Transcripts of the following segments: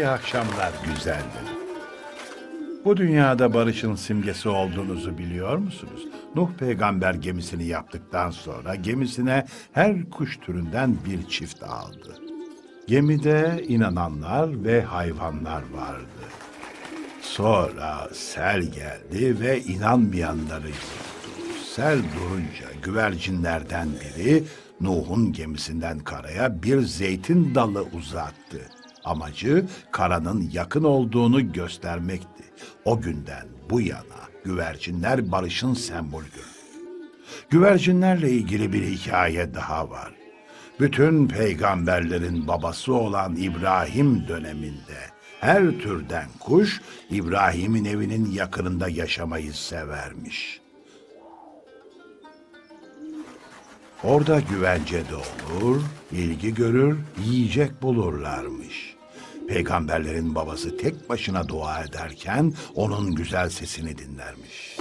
İyi akşamlar güzeldir. Bu dünyada barışın simgesi olduğunuzu biliyor musunuz? Nuh peygamber gemisini yaptıktan sonra gemisine her kuş türünden bir çift aldı. Gemide inananlar ve hayvanlar vardı. Sonra sel geldi ve inanmayanları yuttu. Sel durunca güvercinlerden biri Nuh'un gemisinden karaya bir zeytin dalı uzattı. Amacı karanın yakın olduğunu göstermekti. O günden bu yana güvercinler barışın sembolüdür. Güvercinlerle ilgili bir hikaye daha var. Bütün peygamberlerin babası olan İbrahim döneminde her türden kuş İbrahim'in evinin yakınında yaşamayı severmiş. Orada güvencede olur, ilgi görür, yiyecek bulurlarmış. Peygamberlerin babası tek başına dua ederken onun güzel sesini dinlermiş.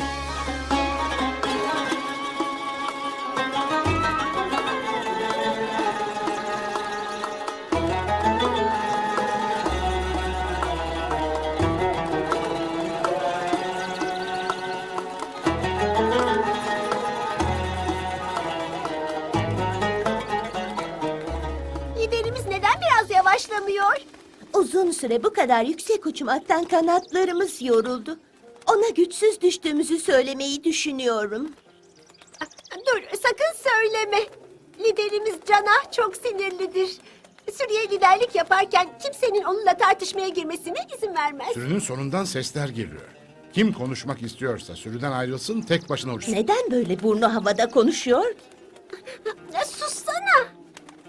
Süre bu kadar yüksek uçmaktan kanatlarımız yoruldu. Ona güçsüz düştüğümüzü söylemeyi düşünüyorum. Dur sakın söyleme. Liderimiz Cana çok sinirlidir. Sürüye liderlik yaparken kimsenin onunla tartışmaya girmesine izin vermez. Sürünün sonundan sesler geliyor. Kim konuşmak istiyorsa sürüden ayrılsın tek başına uçsun. Neden böyle burnu havada konuşuyor? Sussana.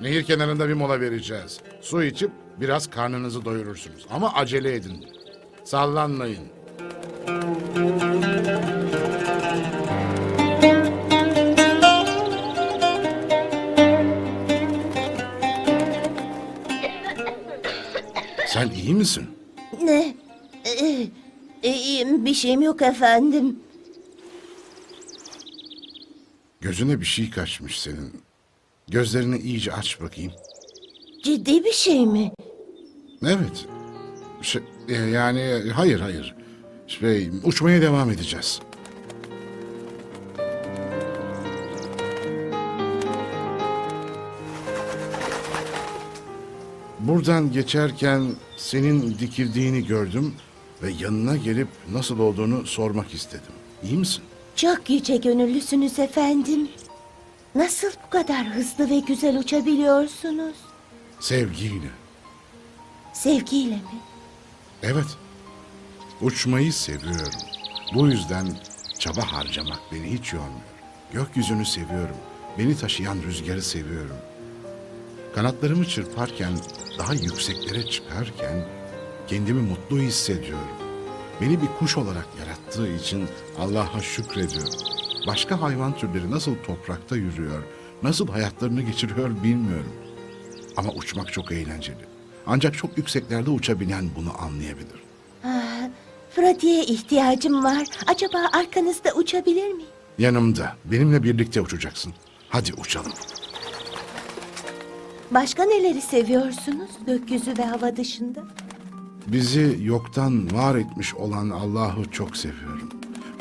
Nehir kenarında bir mola vereceğiz. Su içip biraz karnınızı doyurursunuz. Ama acele edin. Sallanmayın. Sen iyi misin? Ne? Ee, iyiyim, bir şeyim yok efendim. Gözüne bir şey kaçmış senin. Gözlerini iyice aç bakayım. Ciddi bir şey mi? Evet. Şey, yani hayır hayır. Şey, uçmaya devam edeceğiz. Buradan geçerken senin dikildiğini gördüm ve yanına gelip nasıl olduğunu sormak istedim. İyi misin? Çok yüce gönüllüsünüz efendim. Nasıl bu kadar hızlı ve güzel uçabiliyorsunuz? Sevgiyle. Sevgiyle mi? Evet. Uçmayı seviyorum. Bu yüzden çaba harcamak beni hiç yormuyor. Gökyüzünü seviyorum. Beni taşıyan rüzgarı seviyorum. Kanatlarımı çırparken, daha yükseklere çıkarken kendimi mutlu hissediyorum. Beni bir kuş olarak yarattığı için Allah'a şükrediyorum. Başka hayvan türleri nasıl toprakta yürüyor, nasıl hayatlarını geçiriyor bilmiyorum. Ama uçmak çok eğlenceli. Ancak çok yükseklerde uçabilen bunu anlayabilir. Fratiye ihtiyacım var. Acaba arkanızda uçabilir miyim? Yanımda, benimle birlikte uçacaksın. Hadi uçalım. Başka neleri seviyorsunuz gökyüzü ve hava dışında? Bizi yoktan var etmiş olan Allah'ı çok seviyorum.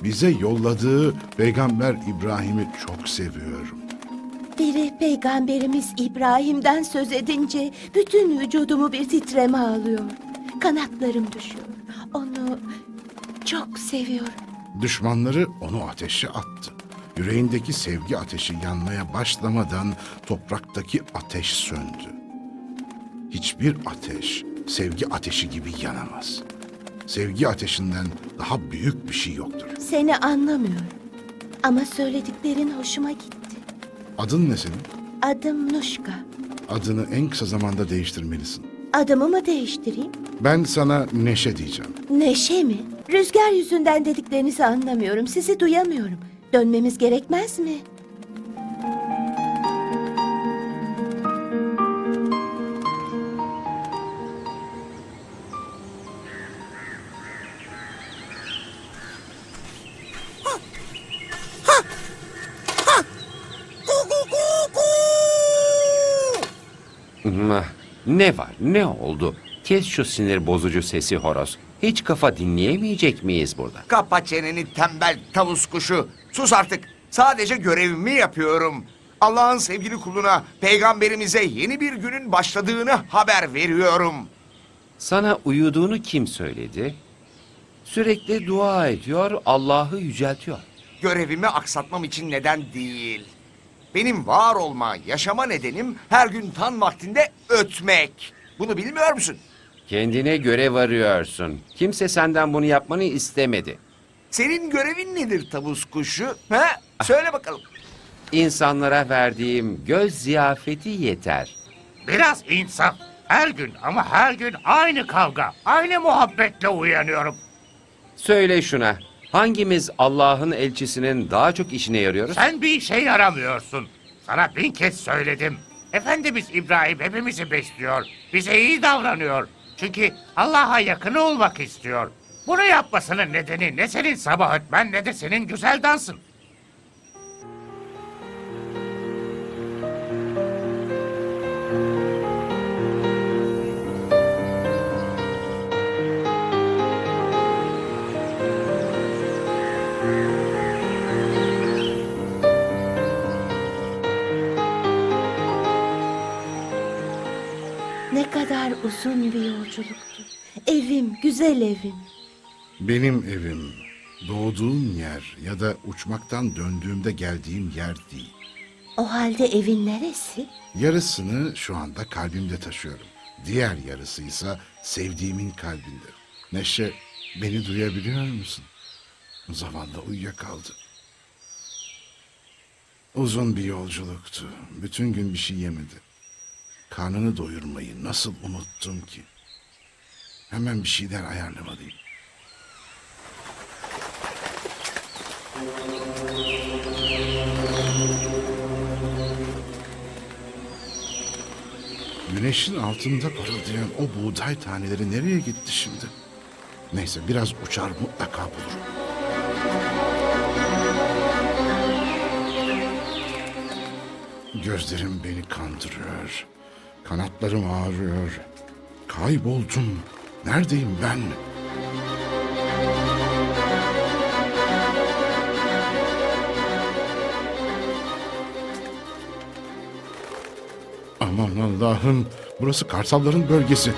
Bize yolladığı Peygamber İbrahim'i çok seviyorum. Biri peygamberimiz İbrahim'den söz edince bütün vücudumu bir titreme alıyor. Kanatlarım düşüyor. Onu çok seviyorum. Düşmanları onu ateşe attı. Yüreğindeki sevgi ateşi yanmaya başlamadan topraktaki ateş söndü. Hiçbir ateş sevgi ateşi gibi yanamaz. Sevgi ateşinden daha büyük bir şey yoktur. Seni anlamıyorum. Ama söylediklerin hoşuma gitti. Adın ne senin? Adım Nuşka. Adını en kısa zamanda değiştirmelisin. Adımı mı değiştireyim? Ben sana Neşe diyeceğim. Neşe mi? Rüzgar yüzünden dediklerinizi anlamıyorum. Sizi duyamıyorum. Dönmemiz gerekmez mi? Ne var? Ne oldu? Kes şu sinir bozucu sesi horoz. Hiç kafa dinleyemeyecek miyiz burada? Kapa çeneni tembel tavus kuşu. Sus artık. Sadece görevimi yapıyorum. Allah'ın sevgili kuluna, peygamberimize yeni bir günün başladığını haber veriyorum. Sana uyuduğunu kim söyledi? Sürekli dua ediyor, Allah'ı yüceltiyor. Görevimi aksatmam için neden değil. Benim var olma, yaşama nedenim her gün tan vaktinde ötmek. Bunu bilmiyor musun? Kendine görev arıyorsun. Kimse senden bunu yapmanı istemedi. Senin görevin nedir tavus kuşu? He? Söyle bakalım. İnsanlara verdiğim göz ziyafeti yeter. Biraz insaf. Her gün ama her gün aynı kavga, aynı muhabbetle uyanıyorum. Söyle şuna, hangimiz Allah'ın elçisinin daha çok işine yarıyoruz? Sen bir işe yaramıyorsun. Sana bin kez söyledim. Efendimiz İbrahim hepimizi besliyor. Bize iyi davranıyor. Çünkü Allah'a yakın olmak istiyor. Bunu yapmasının nedeni ne senin sabah ötmen ne de senin güzel dansın. Uzun bir yolculuktu. Evim, güzel evim. Benim evim, doğduğum yer ya da uçmaktan döndüğümde geldiğim yer değil. O halde evin neresi? Yarısını şu anda kalbimde taşıyorum. Diğer yarısı ise sevdiğimin kalbinde. Neşe, beni duyabiliyor musun? Zavallı uyuyakaldı. Uzun bir yolculuktu. Bütün gün bir şey yemedi. Karnını doyurmayı nasıl unuttum ki? Hemen bir şeyler ayarlamalıyım. Güneşin altında parıldayan o buğday taneleri nereye gitti şimdi? Neyse biraz uçar mutlaka bulurum. Gözlerim beni kandırıyor. Kanatlarım ağrıyor. Kayboldum. Neredeyim ben? Aman Allah'ım. Burası kartalların bölgesi.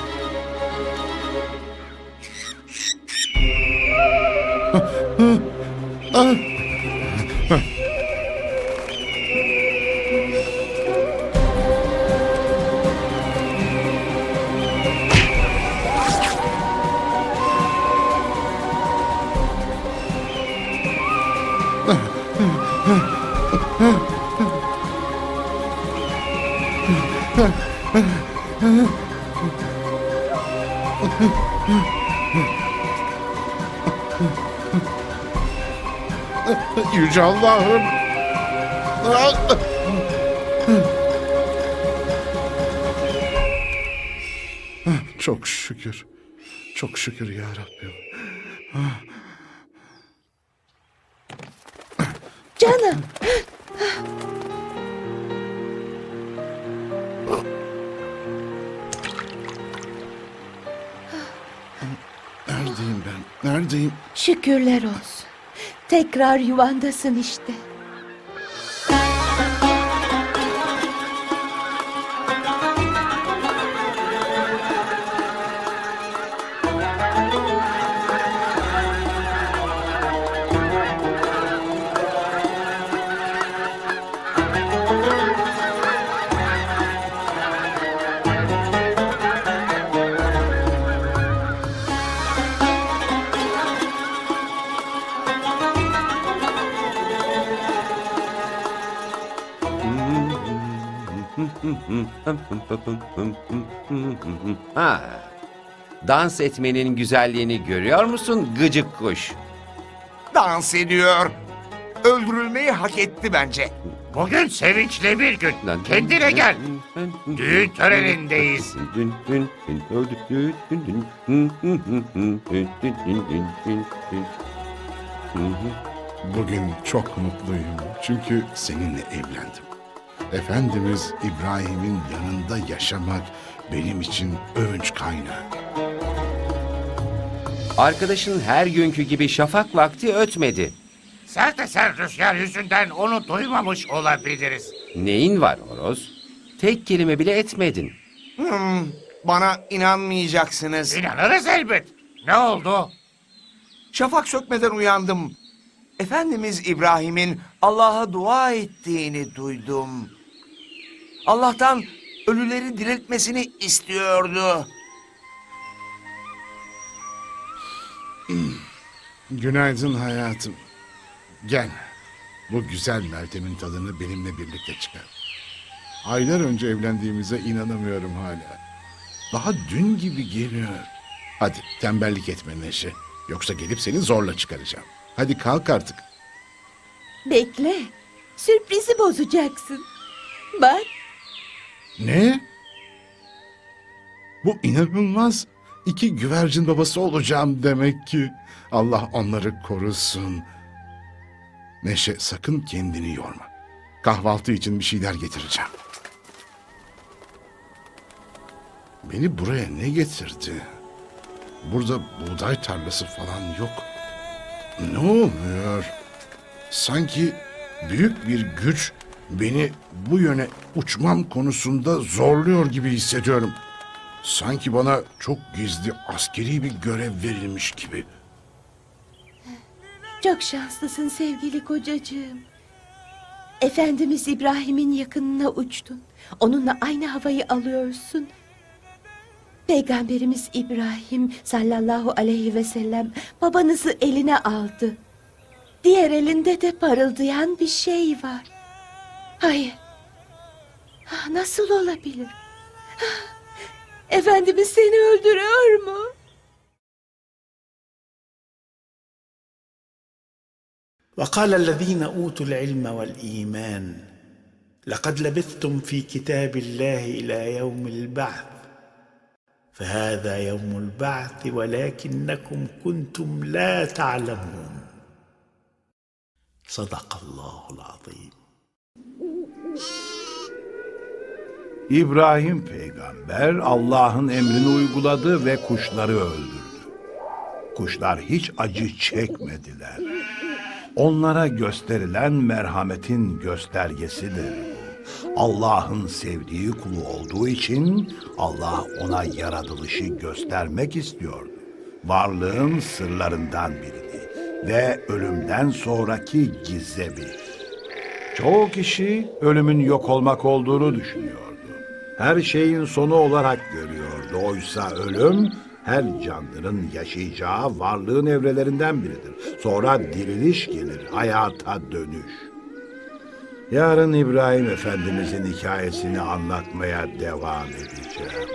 Yüce Allah'ım. Çok şükür. Çok şükür ya Rabbim. Canım, Neredeyim ben? Neredeyim? şükürler olsun. Tekrar yuvandasın işte. Ha. Dans etmenin güzelliğini görüyor musun gıcık kuş? Dans ediyor. Öldürülmeyi hak etti bence. Bugün sevinçli bir gün. Kendine gel. Düğün törenindeyiz. Bugün çok mutluyum. Çünkü seninle evlendim. Efendimiz İbrahim'in yanında yaşamak, benim için övünç kaynağı. Arkadaşın her günkü gibi şafak vakti ötmedi. Sert esen rüzgar yüzünden onu duymamış olabiliriz. Neyin var horoz? Tek kelime bile etmedin. Hmm, bana inanmayacaksınız. İnanırız elbet. Ne oldu? Şafak sökmeden uyandım. Efendimiz İbrahim'in Allah'a dua ettiğini duydum. Allah'tan ölüleri diriltmesini istiyordu. Günaydın hayatım. Gel. Bu güzel Meltem'in tadını benimle birlikte çıkar. Aylar önce evlendiğimize inanamıyorum hala. Daha dün gibi geliyor. Hadi tembellik etme Neşe. Yoksa gelip seni zorla çıkaracağım. Hadi kalk artık. Bekle. Sürprizi bozacaksın. Bak Ne? Bu inanılmaz. İki güvercin babası olacağım demek ki. Allah onları korusun. Neşe sakın kendini yorma. Kahvaltı için bir şeyler getireceğim. Beni buraya ne getirdi? Burada buğday tarlası falan yok. Ne oluyor? Sanki büyük bir güç beni bu yöne uçmam konusunda zorluyor gibi hissediyorum. Sanki bana çok gizli askeri bir görev verilmiş gibi. çok şanslısın sevgili kocacığım. Efendimiz İbrahim'in yakınına uçtun. Onunla aynı havayı alıyorsun. Peygamberimiz İbrahim sallallahu aleyhi ve sellem babanızı eline aldı. Diğer elinde de parıldayan bir şey var. Hayır. Ah, Nasıl olabilir? Ah, Efendimiz seni öldürüyor mu? وقال الذين أوتوا العلم والإيمان لقد لبثتم في كتاب الله إلى يوم البعث فهذا يوم البعث ولكنكم كنتم لا تعلمون صدق الله العظيم İbrahim peygamber Allah'ın emrini uyguladı ve kuşları öldürdü. Kuşlar hiç acı çekmediler. Onlara gösterilen merhametin göstergesidir. Allah'ın sevdiği kulu olduğu için Allah ona yaratılışı göstermek istiyordu. Varlığın sırlarından biriydi ve ölümden sonraki gizemi. Çoğu kişi ölümün yok olmak olduğunu düşünüyordu. Her şeyin sonu olarak görüyordu. Oysa ölüm her canlının yaşayacağı varlığın evrelerinden biridir. Sonra diriliş gelir, hayata dönüş. Yarın İbrahim Efendimizin hikayesini anlatmaya devam edeceğim.